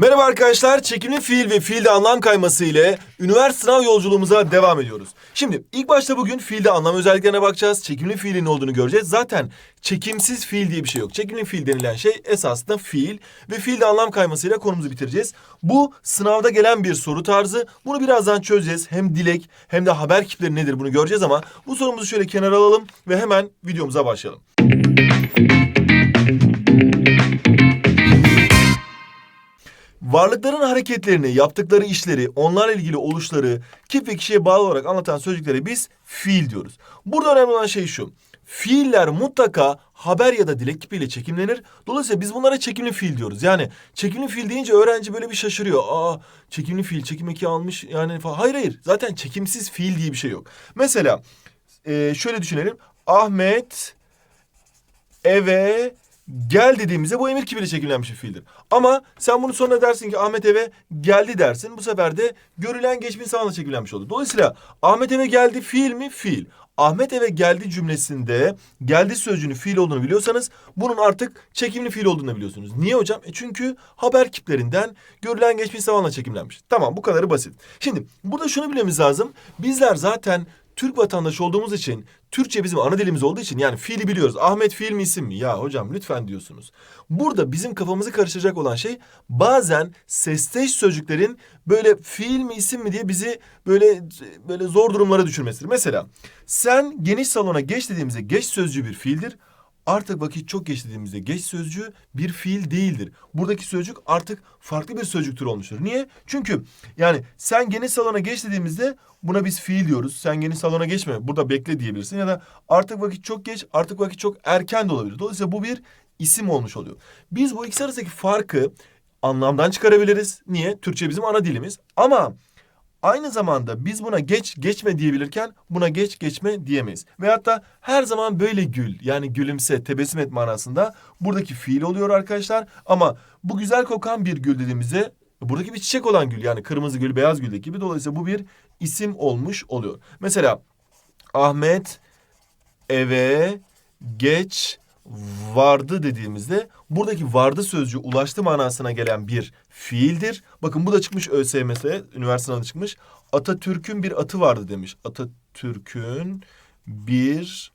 Merhaba arkadaşlar, çekimli fiil ve fiilde anlam kayması ile üniversite sınav yolculuğumuza devam ediyoruz. Şimdi ilk başta bugün fiilde anlam özelliklerine bakacağız. Çekimli fiilin ne olduğunu göreceğiz. Zaten çekimsiz fiil diye bir şey yok. Çekimli fiil denilen şey esasında fiil ve fiilde anlam kaymasıyla konumuzu bitireceğiz. Bu sınavda gelen bir soru tarzı. Bunu birazdan çözeceğiz. Hem dilek hem de haber kipleri nedir bunu göreceğiz ama bu sorumuzu şöyle kenara alalım ve hemen videomuza başlayalım. Varlıkların hareketlerini, yaptıkları işleri, onlarla ilgili oluşları, kip ve kişiye bağlı olarak anlatan sözcüklere biz fiil diyoruz. Burada önemli olan şey şu. Fiiller mutlaka haber ya da dilek kipiyle çekimlenir. Dolayısıyla biz bunlara çekimli fiil diyoruz. Yani çekimli fiil deyince öğrenci böyle bir şaşırıyor. Aa çekimli fiil, çekim eki almış yani falan. Hayır hayır zaten çekimsiz fiil diye bir şey yok. Mesela e, şöyle düşünelim. Ahmet eve gel dediğimizde bu emir kipiyle çekimlenmiş bir fiildir. Ama sen bunu sonra dersin ki Ahmet eve geldi dersin. Bu sefer de görülen geçmiş zamanla çekimlenmiş olur. Dolayısıyla Ahmet eve geldi fiil mi? Fiil. Ahmet eve geldi cümlesinde geldi sözcüğünün fiil olduğunu biliyorsanız bunun artık çekimli fiil olduğunu biliyorsunuz. Niye hocam? E çünkü haber kiplerinden görülen geçmiş zamanla çekimlenmiş. Tamam bu kadarı basit. Şimdi burada şunu bilmemiz lazım. Bizler zaten Türk vatandaşı olduğumuz için Türkçe bizim ana dilimiz olduğu için yani fiili biliyoruz. Ahmet fiil mi isim mi? Ya hocam lütfen diyorsunuz. Burada bizim kafamızı karıştıracak olan şey bazen sesteş sözcüklerin böyle fiil mi isim mi diye bizi böyle böyle zor durumlara düşürmesidir. Mesela sen geniş salona geç dediğimizde geç sözcüğü bir fiildir. Artık vakit çok geç dediğimizde geç sözcüğü bir fiil değildir. Buradaki sözcük artık farklı bir sözcük türü olmuştur. Niye? Çünkü yani sen geniş salona geç dediğimizde buna biz fiil diyoruz. Sen geniş salona geçme burada bekle diyebilirsin. Ya da artık vakit çok geç artık vakit çok erken de olabilir. Dolayısıyla bu bir isim olmuş oluyor. Biz bu ikisi arasındaki farkı anlamdan çıkarabiliriz. Niye? Türkçe bizim ana dilimiz. Ama Aynı zamanda biz buna geç geçme diyebilirken buna geç geçme diyemeyiz. Veyahut da her zaman böyle gül yani gülümse tebessüm et manasında buradaki fiil oluyor arkadaşlar. Ama bu güzel kokan bir gül dediğimizde buradaki bir çiçek olan gül yani kırmızı gül beyaz gül gibi dolayısıyla bu bir isim olmuş oluyor. Mesela Ahmet eve geç vardı dediğimizde buradaki vardı sözcüğü ulaştı manasına gelen bir fiildir. Bakın bu da çıkmış ÖSYM'de, üniversite sınavında çıkmış. Atatürk'ün bir atı vardı demiş. Atatürk'ün bir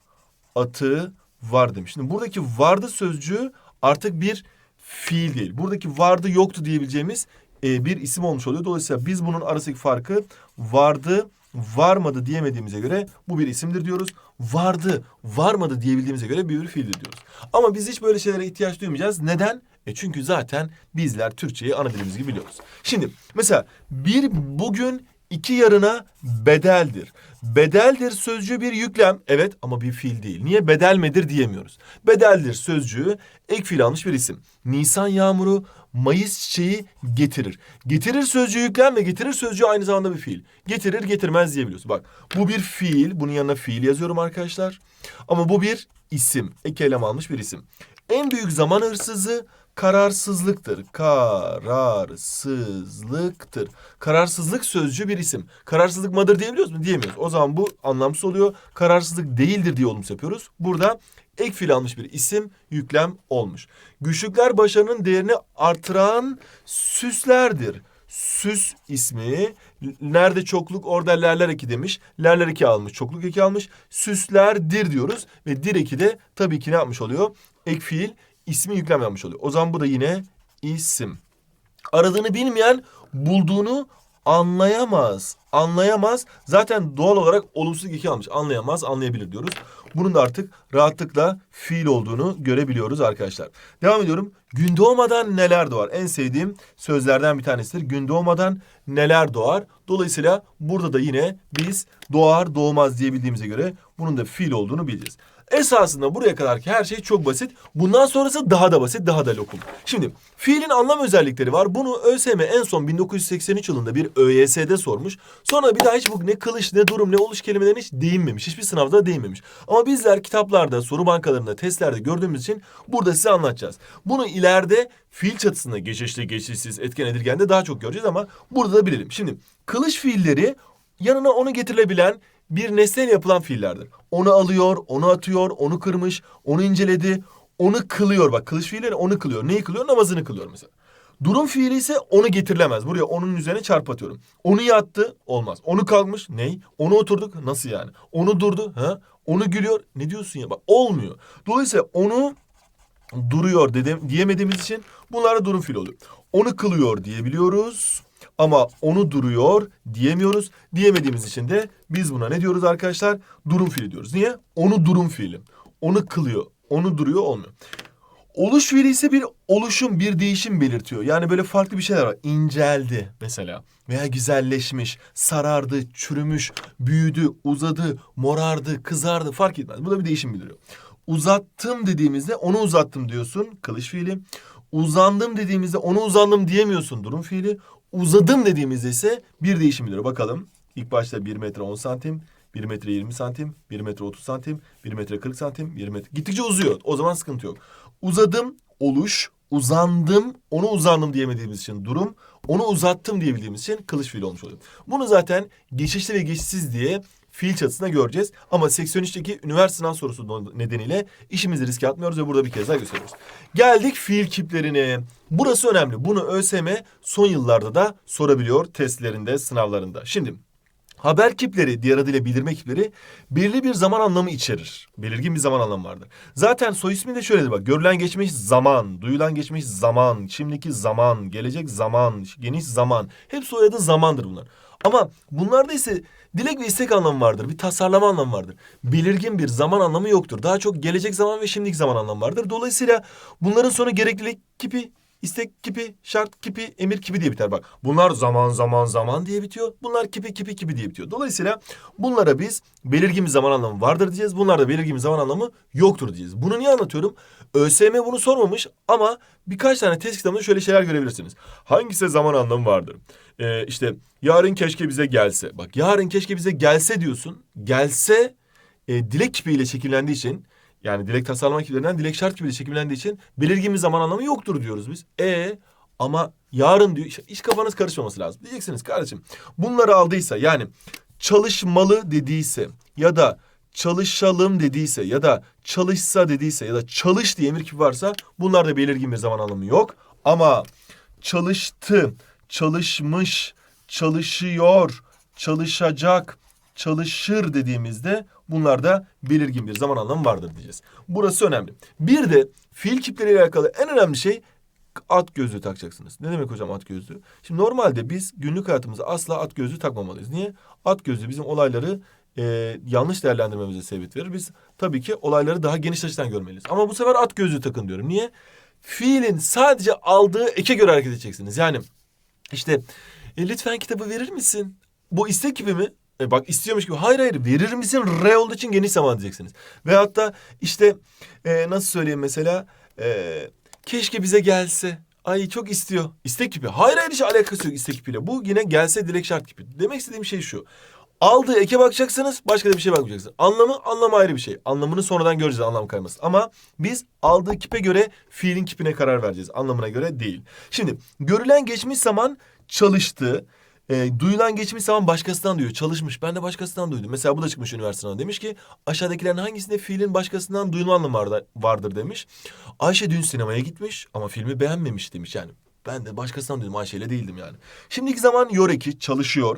atı var demiş. Şimdi buradaki vardı sözcüğü artık bir fiil değil. Buradaki vardı yoktu diyebileceğimiz e, bir isim olmuş oluyor. Dolayısıyla biz bunun arasındaki farkı vardı varmadı diyemediğimize göre bu bir isimdir diyoruz. Vardı, varmadı diyebildiğimize göre bir fiildir diyoruz. Ama biz hiç böyle şeylere ihtiyaç duymayacağız. Neden? E çünkü zaten bizler Türkçeyi ana dilimiz gibi biliyoruz. Şimdi mesela bir bugün iki yarına bedeldir. Bedeldir sözcüğü bir yüklem. Evet ama bir fiil değil. Niye bedel midir diyemiyoruz. Bedeldir sözcüğü ek fiil almış bir isim. Nisan yağmuru Mayıs çiçeği getirir. Getirir sözcüğü yüklem ve getirir sözcüğü aynı zamanda bir fiil. Getirir getirmez diyebiliyorsun. Bak bu bir fiil. Bunun yanına fiil yazıyorum arkadaşlar. Ama bu bir isim. Ek eylem almış bir isim. En büyük zaman hırsızı kararsızlıktır. Kararsızlıktır. Kararsızlık sözcüğü bir isim. Kararsızlık mıdır diyebiliyoruz mu? Diyemiyoruz. O zaman bu anlamsız oluyor. Kararsızlık değildir diye olumsuz yapıyoruz. Burada ek fiil almış bir isim yüklem olmuş. Güçlükler başarının değerini artıran süslerdir. Süs ismi nerede çokluk orada lerler eki demiş. Lerler eki almış çokluk eki almış. Süslerdir diyoruz ve dir eki de tabii ki ne yapmış oluyor? Ek fiil ismi yüklem oluyor. O zaman bu da yine isim. Aradığını bilmeyen bulduğunu anlayamaz. Anlayamaz. Zaten doğal olarak olumsuz iki almış. Anlayamaz, anlayabilir diyoruz. Bunun da artık rahatlıkla fiil olduğunu görebiliyoruz arkadaşlar. Devam ediyorum. Gün doğmadan neler doğar? En sevdiğim sözlerden bir tanesidir. Gün doğmadan neler doğar? Dolayısıyla burada da yine biz doğar doğmaz diyebildiğimize göre bunun da fiil olduğunu bileceğiz. Esasında buraya kadarki her şey çok basit. Bundan sonrası daha da basit, daha da lokum. Şimdi fiilin anlam özellikleri var. Bunu ÖSYM en son 1983 yılında bir ÖYS'de sormuş. Sonra bir daha hiç bu ne kılıç, ne durum, ne oluş kelimelerine hiç değinmemiş. Hiçbir sınavda değinmemiş. Ama bizler kitaplarda, soru bankalarında, testlerde gördüğümüz için burada size anlatacağız. Bunu ileride fiil çatısında geçişli, geçişsiz, etken edilgende daha çok göreceğiz ama burada da bilelim. Şimdi kılıç fiilleri yanına onu getirilebilen bir nesneyle yapılan fiillerdir. Onu alıyor, onu atıyor, onu kırmış, onu inceledi, onu kılıyor. Bak kılıç fiilleri onu kılıyor. Neyi kılıyor? Namazını kılıyor mesela. Durum fiili ise onu getirilemez. Buraya onun üzerine çarp atıyorum. Onu yattı olmaz. Onu kalkmış ney? Onu oturduk nasıl yani? Onu durdu ha? Onu gülüyor ne diyorsun ya? Bak olmuyor. Dolayısıyla onu duruyor dedim, diyemediğimiz için bunlara durum fiili oluyor. Onu kılıyor diyebiliyoruz ama onu duruyor diyemiyoruz. Diyemediğimiz için de biz buna ne diyoruz arkadaşlar? Durum fiili diyoruz. Niye? Onu durum fiili. Onu kılıyor, onu duruyor olmuyor. Oluş fiili ise bir oluşum, bir değişim belirtiyor. Yani böyle farklı bir şeyler var. İnceldi mesela veya güzelleşmiş, sarardı, çürümüş, büyüdü, uzadı, morardı, kızardı fark etmez. Bu da bir değişim bildiriyor. Uzattım dediğimizde onu uzattım diyorsun kılıç fiili. Uzandım dediğimizde onu uzandım diyemiyorsun durum fiili. Uzadım dediğimizde ise bir değişim bildiriyor. Bakalım ilk başta 1 metre 10 santim, 1 metre 20 santim, 1 metre 30 santim, 1 metre 40 santim, 1 metre... Gittikçe uzuyor. O zaman sıkıntı yok. Uzadım, oluş, uzandım, onu uzandım diyemediğimiz için durum, onu uzattım diyebildiğimiz için kılıç fiili olmuş oluyor. Bunu zaten geçişli ve geçişsiz diye fiil çatısında göreceğiz. Ama 83'teki üniversite sınav sorusu nedeniyle işimizi riske atmıyoruz ve burada bir kez daha gösteriyoruz. Geldik fiil kiplerine. Burası önemli. Bunu ÖSYM son yıllarda da sorabiliyor testlerinde, sınavlarında. Şimdi Haber kipleri, diğer adıyla bildirme kipleri belirli bir zaman anlamı içerir. Belirgin bir zaman anlamı vardır. Zaten soy ismi de şöyledir bak. Görülen geçmiş zaman, duyulan geçmiş zaman, şimdiki zaman, gelecek zaman, geniş zaman. Hep soyadı zamandır bunlar. Ama bunlarda ise dilek ve istek anlamı vardır. Bir tasarlama anlamı vardır. Belirgin bir zaman anlamı yoktur. Daha çok gelecek zaman ve şimdiki zaman anlamı vardır. Dolayısıyla bunların sonu gereklilik kipi İstek kipi, şart kipi, emir kipi diye biter bak. Bunlar zaman zaman zaman diye bitiyor. Bunlar kipi kipi kipi diye bitiyor. Dolayısıyla bunlara biz belirgin bir zaman anlamı vardır diyeceğiz. Bunlarda belirgin bir zaman anlamı yoktur diyeceğiz. Bunu niye anlatıyorum? ÖSYM bunu sormamış ama birkaç tane test kitabında şöyle şeyler görebilirsiniz. Hangisi zaman anlamı vardır? Ee, işte yarın keşke bize gelse. Bak yarın keşke bize gelse diyorsun. Gelse e, dilek kipiyle şekillendiği için yani dilek tasarlama ekiplerinden dilek şart gibi de çekimlendiği için belirgin bir zaman anlamı yoktur diyoruz biz. E ama yarın diyor iş kafanız karışmaması lazım. Diyeceksiniz kardeşim bunları aldıysa yani çalışmalı dediyse ya da çalışalım dediyse ya da çalışsa dediyse ya da çalış diye emir gibi varsa bunlarda belirgin bir zaman anlamı yok. Ama çalıştı, çalışmış, çalışıyor, çalışacak, çalışır dediğimizde bunlarda belirgin bir zaman anlamı vardır diyeceğiz. Burası önemli. Bir de fiil kipleriyle alakalı en önemli şey at gözlüğü takacaksınız. Ne demek hocam at gözlüğü? Şimdi normalde biz günlük hayatımızda asla at gözlüğü takmamalıyız. Niye? At gözlüğü bizim olayları e, yanlış değerlendirmemize sebep verir. Biz tabii ki olayları daha geniş açıdan görmeliyiz. Ama bu sefer at gözlüğü takın diyorum. Niye? Fiilin sadece aldığı eke göre hareket edeceksiniz. Yani işte e, lütfen kitabı verir misin? Bu istek gibi mi? E bak istiyormuş gibi. Hayır hayır verir misin? R olduğu için geniş zaman diyeceksiniz. Ve hatta işte e, nasıl söyleyeyim mesela e, keşke bize gelse. Ay çok istiyor. İstek gibi. Hayır hayır hiç alakası yok istek kipiyle. Bu yine gelse direkt şart gibi. Demek istediğim şey şu. Aldığı eke bakacaksınız, başka da bir şey bakmayacaksınız. Anlamı, anlam ayrı bir şey. Anlamını sonradan göreceğiz anlam kayması. Ama biz aldığı kipe göre fiilin kipine karar vereceğiz. Anlamına göre değil. Şimdi görülen geçmiş zaman çalıştı. E, duyulan geçmiş zaman başkasından duyuyor. Çalışmış. Ben de başkasından duydum. Mesela bu da çıkmış üniversiteden. Demiş ki aşağıdakilerin hangisinde fiilin başkasından duyulma anlamı vardır, demiş. Ayşe dün sinemaya gitmiş ama filmi beğenmemiş demiş yani. Ben de başkasından duydum Ayşe ile değildim yani. Şimdiki zaman yoreki çalışıyor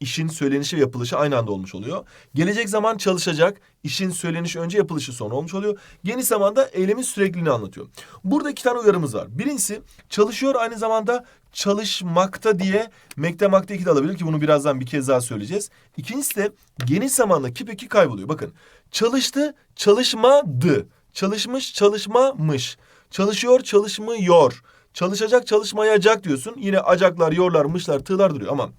işin söylenişi ve yapılışı aynı anda olmuş oluyor. Gelecek zaman çalışacak, işin söylenişi önce yapılışı sonra olmuş oluyor. Geniş zamanda eylemin sürekliliğini anlatıyor. Burada iki tane uyarımız var. Birincisi çalışıyor aynı zamanda çalışmakta diye mektemakta iki de alabilir ki bunu birazdan bir kez daha söyleyeceğiz. İkincisi de geniş zamanda kip eki kayboluyor. Bakın çalıştı, çalışmadı. Çalışmış, çalışmamış. Çalışıyor, çalışmıyor. Çalışacak, çalışmayacak diyorsun. Yine acaklar, yorlar, mışlar, tığlar duruyor ama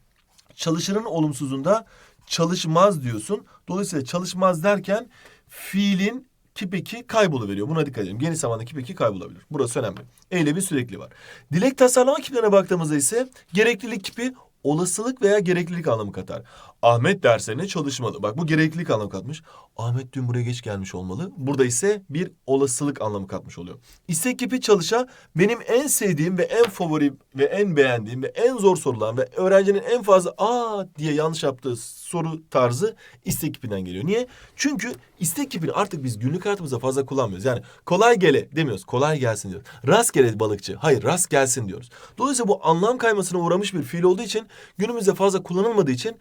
çalışırın olumsuzunda çalışmaz diyorsun. Dolayısıyla çalışmaz derken fiilin kipeki kayboluveriyor. Buna dikkat edelim. Geniş zamanda kipeki kaybolabilir. Burası önemli. Eylemin sürekli var. Dilek tasarlama kiplerine baktığımızda ise gereklilik kipi olasılık veya gereklilik anlamı katar. Ahmet derslerine çalışmalı. Bak bu gereklilik anlamı katmış. Ahmet dün buraya geç gelmiş olmalı. Burada ise bir olasılık anlamı katmış oluyor. İstek kipi çalışa benim en sevdiğim ve en favori ve en beğendiğim ve en zor sorulan ve öğrencinin en fazla aa diye yanlış yaptığı soru tarzı istek kipinden geliyor. Niye? Çünkü istek kipini artık biz günlük hayatımızda fazla kullanmıyoruz. Yani kolay gele demiyoruz. Kolay gelsin diyoruz. Rastgele balıkçı. Hayır rast gelsin diyoruz. Dolayısıyla bu anlam kaymasına uğramış bir fiil olduğu için günümüzde fazla kullanılmadığı için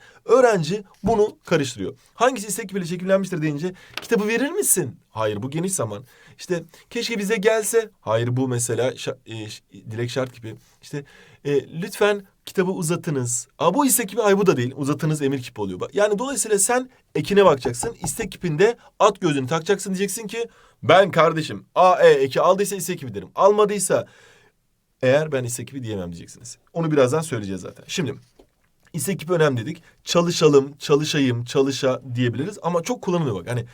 öğrenci bunu karıştırıyor. Hangisi istek kipiyle çekimlenmiştir deyince kitabı verir misin? Hayır bu geniş zaman. İşte keşke bize gelse. Hayır bu mesela şa- e, dilek şart gibi. İşte e, lütfen kitabı uzatınız. Aa, bu istek kipi ay bu da değil. Uzatınız emir kipi oluyor. Yani dolayısıyla sen ekine bakacaksın. İstek kipinde at gözünü takacaksın diyeceksin ki ben kardeşim A, E eki aldıysa istek kipi derim. Almadıysa eğer ben istek kipi diyemem diyeceksiniz. Onu birazdan söyleyeceğiz zaten. Şimdi istek kipi önemli dedik. Çalışalım, çalışayım, çalışa diyebiliriz. Ama çok kullanılıyor bak. Hani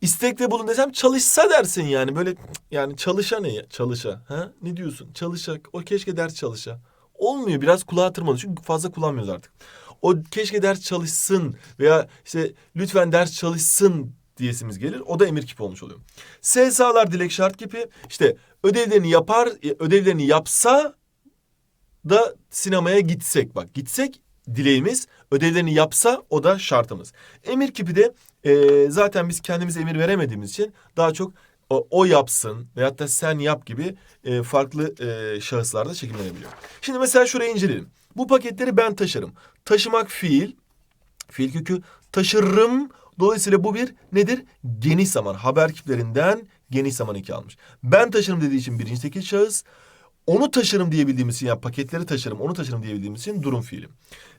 istekte bulun desem çalışsa dersin yani. Böyle yani çalışa ne ya? Çalışa. Ha? Ne diyorsun? Çalışa. O keşke ders çalışa. Olmuyor. Biraz kulağa tırmanıyor. Çünkü fazla kullanmıyoruz artık. O keşke ders çalışsın veya işte lütfen ders çalışsın diyesimiz gelir. O da emir kipi olmuş oluyor. SSA'lar dilek şart kipi. İşte ödevlerini yapar, ödevlerini yapsa da sinemaya gitsek. Bak gitsek dileğimiz. Ödevlerini yapsa o da şartımız. Emir kipi de e, zaten biz kendimize emir veremediğimiz için daha çok o, o yapsın veyahut da sen yap gibi e, farklı e, şahıslarda çekimlenebiliyor. Şimdi mesela şurayı inceleyelim. Bu paketleri ben taşırım. Taşımak fiil. Fiil kökü taşırım. Dolayısıyla bu bir nedir? Geniş zaman. Haber kiplerinden geniş zaman iki almış. Ben taşırım dediği için birinci tekil şahıs. Onu taşırım diyebildiğimiz için yani paketleri taşırım, onu taşırım diyebildiğimiz için durum fiili.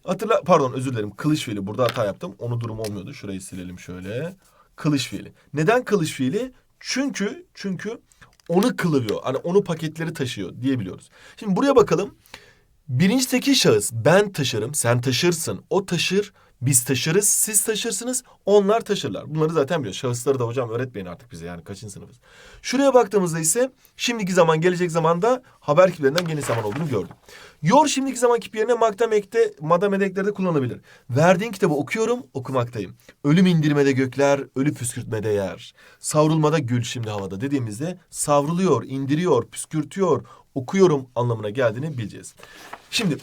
Hatırla pardon özür dilerim. Kılıç fiili. Burada hata yaptım. Onu durum olmuyordu. Şurayı silelim şöyle. Kılıç fiili. Neden kılıç fiili? Çünkü çünkü onu kılıyor. Hani onu paketleri taşıyor diyebiliyoruz. Şimdi buraya bakalım. Birinci tekil şahıs ben taşırım, sen taşırsın, o taşır, biz taşırız, siz taşırsınız, onlar taşırlar. Bunları zaten biliyoruz. Şahısları da hocam öğretmeyin artık bize yani kaçıncı sınıfız. Şuraya baktığımızda ise şimdiki zaman, gelecek zamanda haber kiplerinden geniş zaman olduğunu gördük. Yor şimdiki zaman kipi yerine maktam ekte, madam edeklerde kullanılabilir. Verdiğin kitabı okuyorum, okumaktayım. Ölüm indirmede gökler, ölü püskürtmede yer. Savrulmada gül şimdi havada dediğimizde savruluyor, indiriyor, püskürtüyor, okuyorum anlamına geldiğini bileceğiz. Şimdi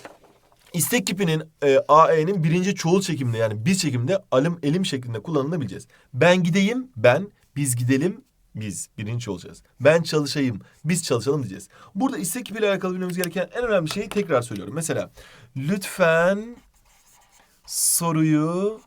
istek kipinin e, AE'nin birinci çoğul çekiminde yani biz çekimde alım elim şeklinde kullanıldığını bileceğiz. Ben gideyim, ben, biz gidelim, biz birinci olacağız. Ben çalışayım, biz çalışalım diyeceğiz. Burada istek kipiyle alakalı bilmemiz gereken en önemli şeyi tekrar söylüyorum. Mesela lütfen soruyu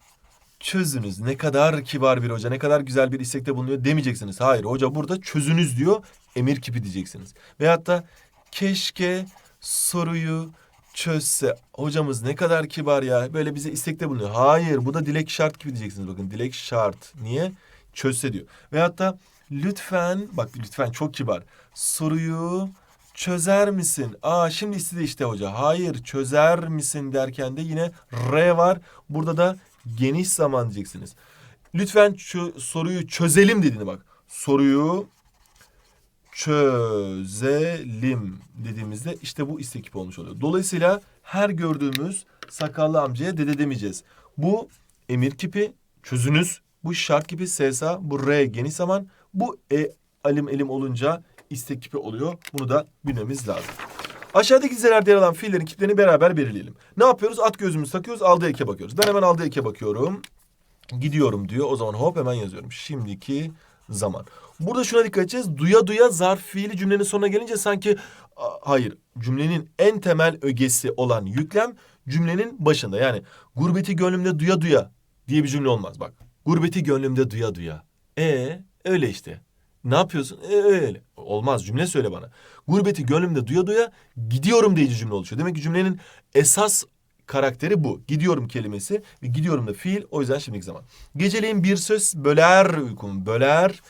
çözünüz. Ne kadar kibar bir hoca, ne kadar güzel bir istekte bulunuyor demeyeceksiniz. Hayır, hoca burada çözünüz diyor, emir kipi diyeceksiniz. Veyahut da keşke soruyu çözse. Hocamız ne kadar kibar ya. Böyle bize istekte bulunuyor. Hayır, bu da dilek şart gibi diyeceksiniz. Bakın dilek şart. Niye? Çözse diyor. Veyahut da lütfen, bak lütfen çok kibar. Soruyu çözer misin? Aa şimdi istedi işte hoca. Hayır çözer misin derken de yine R var. Burada da geniş zaman diyeceksiniz. Lütfen şu soruyu çözelim dediğini bak. Soruyu çözelim dediğimizde işte bu istek kipi olmuş oluyor. Dolayısıyla her gördüğümüz sakallı amcaya dede demeyeceğiz. Bu emir kipi çözünüz. Bu şart kipi SSA. Bu R geniş zaman. Bu E alim elim olunca istek kipi oluyor. Bunu da bilmemiz lazım. Aşağıdaki dizelerde yer alan fiillerin kiplerini beraber belirleyelim. Ne yapıyoruz? At gözümüzü takıyoruz. Aldığı eke bakıyoruz. Ben hemen aldığı eke bakıyorum. Gidiyorum diyor. O zaman hop hemen yazıyorum. Şimdiki zaman. Burada şuna dikkat edeceğiz. Duya duya zarf fiili cümlenin sonuna gelince sanki hayır cümlenin en temel ögesi olan yüklem cümlenin başında. Yani gurbeti gönlümde duya duya diye bir cümle olmaz bak. Gurbeti gönlümde duya duya. E öyle işte. Ne yapıyorsun? E, öyle. Olmaz cümle söyle bana. Gurbeti gönlümde duya duya gidiyorum diye cümle oluşuyor. Demek ki cümlenin esas karakteri bu. Gidiyorum kelimesi ve gidiyorum da fiil. O yüzden şimdiki zaman. Geceleyin bir söz böler uykumu. Böler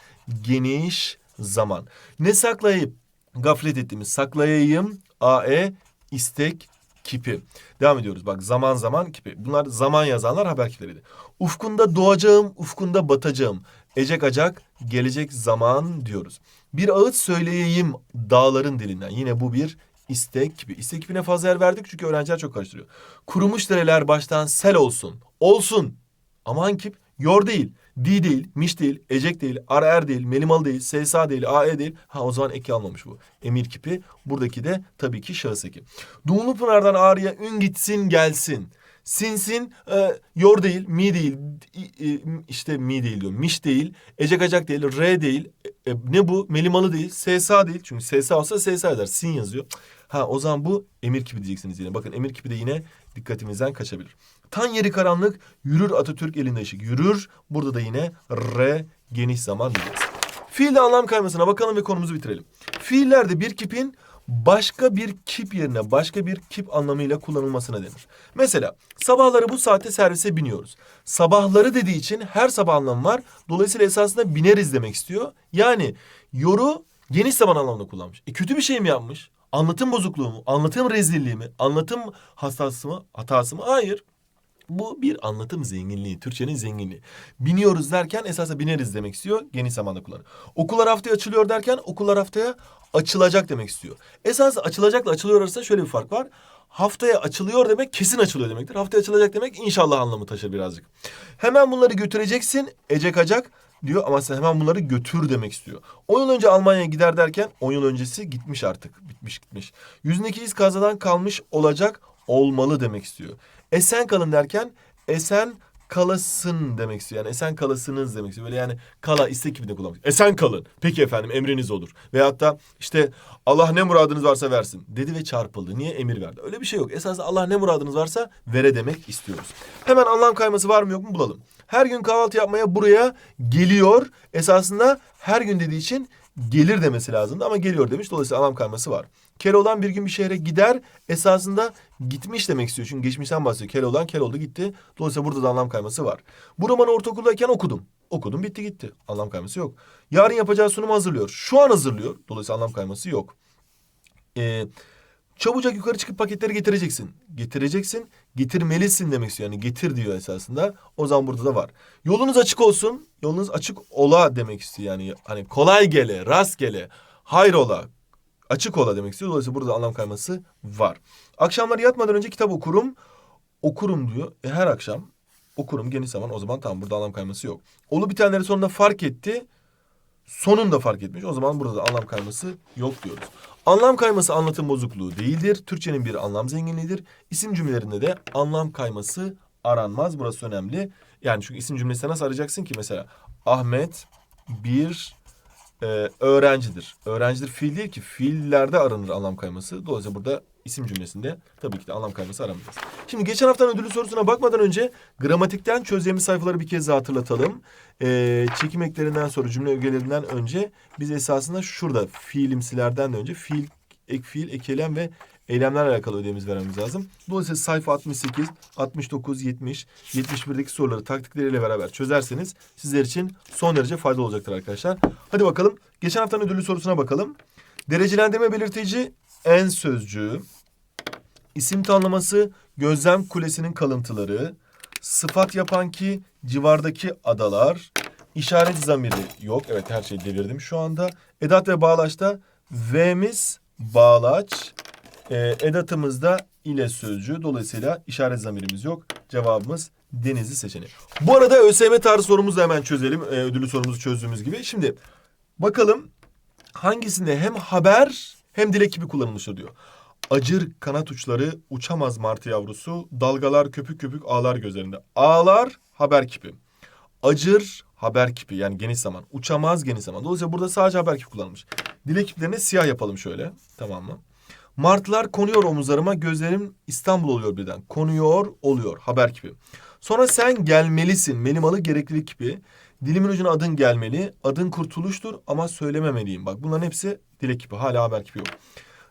geniş zaman. Ne saklayıp gaflet ettiğimiz saklayayım AE istek kipi. Devam ediyoruz. Bak zaman zaman kipi. Bunlar zaman yazanlar haber kipleriydi. Ufkunda doğacağım, ufkunda batacağım. Ecek acak, gelecek zaman diyoruz. Bir ağıt söyleyeyim dağların dilinden. Yine bu bir istek kipi. İstek kipine fazla yer verdik çünkü öğrenciler çok karıştırıyor. Kurumuş dereler baştan sel olsun. Olsun. Ama hangi kip? Yor değil. Di değil, miş değil, ecek değil, ara er değil, melimalı değil, sesa değil, ae değil. Ha o zaman eki almamış bu. Emir kipi. Buradaki de tabii ki şahıs eki. Dumlu Pınar'dan Ağrı'ya ün gitsin gelsin. Sinsin e, yor değil, mi değil, i- işte mi değil diyor. Miş değil, ecek değil, re değil. E, e, ne bu? Melimalı değil, sesa değil. Çünkü sesa olsa sesa eder. Sin yazıyor. Ha o zaman bu emir kipi diyeceksiniz yine. Bakın emir kipi de yine dikkatimizden kaçabilir. Tan yeri karanlık, yürür Atatürk elinde ışık. Yürür, burada da yine re geniş zaman diyeceğiz. Fiilde anlam kaymasına bakalım ve konumuzu bitirelim. Fiillerde bir kipin başka bir kip yerine başka bir kip anlamıyla kullanılmasına denir. Mesela sabahları bu saatte servise biniyoruz. Sabahları dediği için her sabah anlamı var. Dolayısıyla esasında bineriz demek istiyor. Yani yoru geniş zaman anlamında kullanmış. E kötü bir şey mi yapmış? Anlatım bozukluğu mu? Anlatım rezilliği mi? Anlatım hastası mı? Hatası mı? Hayır. Bu bir anlatım zenginliği, Türkçenin zenginliği. Biniyoruz derken esasında bineriz demek istiyor, geniş zamanda kullanır. Okullar haftaya açılıyor derken okullar haftaya açılacak demek istiyor. Esas açılacakla açılıyor arasında şöyle bir fark var. Haftaya açılıyor demek kesin açılıyor demektir. Haftaya açılacak demek inşallah anlamı taşır birazcık. Hemen bunları götüreceksin, ecek acak diyor ama sen hemen bunları götür demek istiyor. 10 yıl önce Almanya'ya gider derken 10 yıl öncesi gitmiş artık. Bitmiş gitmiş. Yüzündeki iz kazadan kalmış olacak olmalı demek istiyor. Esen kalın derken esen kalasın demek istiyor. Yani esen kalasınız demek istiyor. Böyle yani kala istek gibi de kullanmış. Esen kalın. Peki efendim emriniz olur. Veyahut da işte Allah ne muradınız varsa versin dedi ve çarpıldı. Niye emir verdi? Öyle bir şey yok. Esasında Allah ne muradınız varsa vere demek istiyoruz. Hemen anlam kayması var mı yok mu bulalım. Her gün kahvaltı yapmaya buraya geliyor. Esasında her gün dediği için gelir demesi lazımdı ama geliyor demiş. Dolayısıyla anlam kayması var. Keloğlan bir gün bir şehre gider. Esasında gitmiş demek istiyor. Çünkü geçmişten bahsediyor. Keloğlan kel oldu gitti. Dolayısıyla burada da anlam kayması var. Bu romanı ortaokuldayken okudum. Okudum bitti gitti. Anlam kayması yok. Yarın yapacağı sunumu hazırlıyor. Şu an hazırlıyor. Dolayısıyla anlam kayması yok. Ee, çabucak yukarı çıkıp paketleri getireceksin. Getireceksin, getirmelisin demek istiyor. Yani getir diyor esasında. O zaman burada da var. Yolunuz açık olsun. Yolunuz açık ola demek istiyor. Yani hani kolay gele, rast gele, hayrola, açık ola demek istiyor. Dolayısıyla burada anlam kayması var. Akşamları yatmadan önce kitap okurum. Okurum diyor. E, her akşam okurum geniş zaman o zaman tamam burada anlam kayması yok. Olu bitenleri sonunda fark etti. Sonunda fark etmiş. O zaman burada da anlam kayması yok diyoruz. Anlam kayması anlatım bozukluğu değildir. Türkçenin bir anlam zenginliğidir. İsim cümlelerinde de anlam kayması aranmaz. Burası önemli. Yani çünkü isim cümlesine nasıl arayacaksın ki mesela? Ahmet bir e, öğrencidir. Öğrencidir fiil değil ki. Fiillerde aranır anlam kayması. Dolayısıyla burada isim cümlesinde tabii ki de anlam kayması aramayacağız. Şimdi geçen haftanın ödülü sorusuna bakmadan önce gramatikten çözeceğimiz sayfaları bir kez daha hatırlatalım. E, çekim eklerinden sonra cümle ögelerinden önce biz esasında şurada fiilimsilerden de önce fiil, ek fiil, ekelem ve eylemlerle alakalı ödevimiz vermemiz lazım. Dolayısıyla sayfa 68, 69, 70, 71'deki soruları taktikleriyle beraber çözerseniz sizler için son derece faydalı olacaktır arkadaşlar. Hadi bakalım geçen haftanın ödüllü sorusuna bakalım. Derecelendirme belirtici en sözcüğü, isim tanımlaması gözlem kulesinin kalıntıları, sıfat yapan ki civardaki adalar, işaret zamiri yok. Evet her şeyi devirdim şu anda. Edat ve bağlaçta V'miz bağlaç, e, edatımızda ile sözcüğü. Dolayısıyla işaret zamirimiz yok. Cevabımız Denizli seçeneği. Bu arada ÖSYM tarzı sorumuzu hemen çözelim. E, ödüllü sorumuzu çözdüğümüz gibi. Şimdi bakalım hangisinde hem haber hem dilek gibi kullanılmıştır diyor. Acır kanat uçları uçamaz martı yavrusu. Dalgalar köpük köpük ağlar gözlerinde. Ağlar haber kipi. Acır haber kipi yani geniş zaman. Uçamaz geniş zaman. Dolayısıyla burada sadece haber kipi kullanılmış. Dilek kiplerini siyah yapalım şöyle. Tamam mı? Martılar konuyor omuzlarıma gözlerim İstanbul oluyor birden. Konuyor oluyor haber kipi. Sonra sen gelmelisin melimalı gereklilik kipi. Dilimin ucuna adın gelmeli. Adın kurtuluştur ama söylememeliyim. Bak bunların hepsi dilek kipi. Hala haber kipi yok.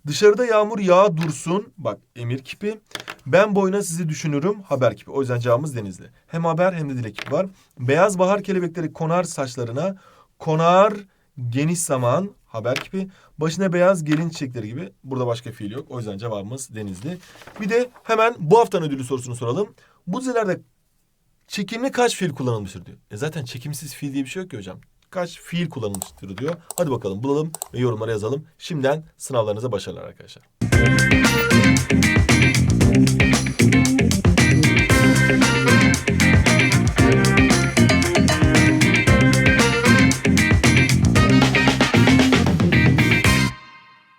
Dışarıda yağmur yağ dursun. Bak emir kipi. Ben boyuna sizi düşünürüm. Haber kipi. O yüzden cevabımız Denizli. Hem haber hem de dilek kipi var. Beyaz bahar kelebekleri konar saçlarına. Konar geniş zaman. Haber kipi. Başına beyaz gelin çiçekleri gibi. Burada başka fiil yok. O yüzden cevabımız Denizli. Bir de hemen bu haftanın ödülü sorusunu soralım. Bu dizelerde çekimli kaç fiil kullanılmıştır diyor. E zaten çekimsiz fiil diye bir şey yok ki hocam. Kaç fiil kullanılmıştır diyor. Hadi bakalım bulalım ve yorumlara yazalım. Şimdiden sınavlarınıza başarılar arkadaşlar.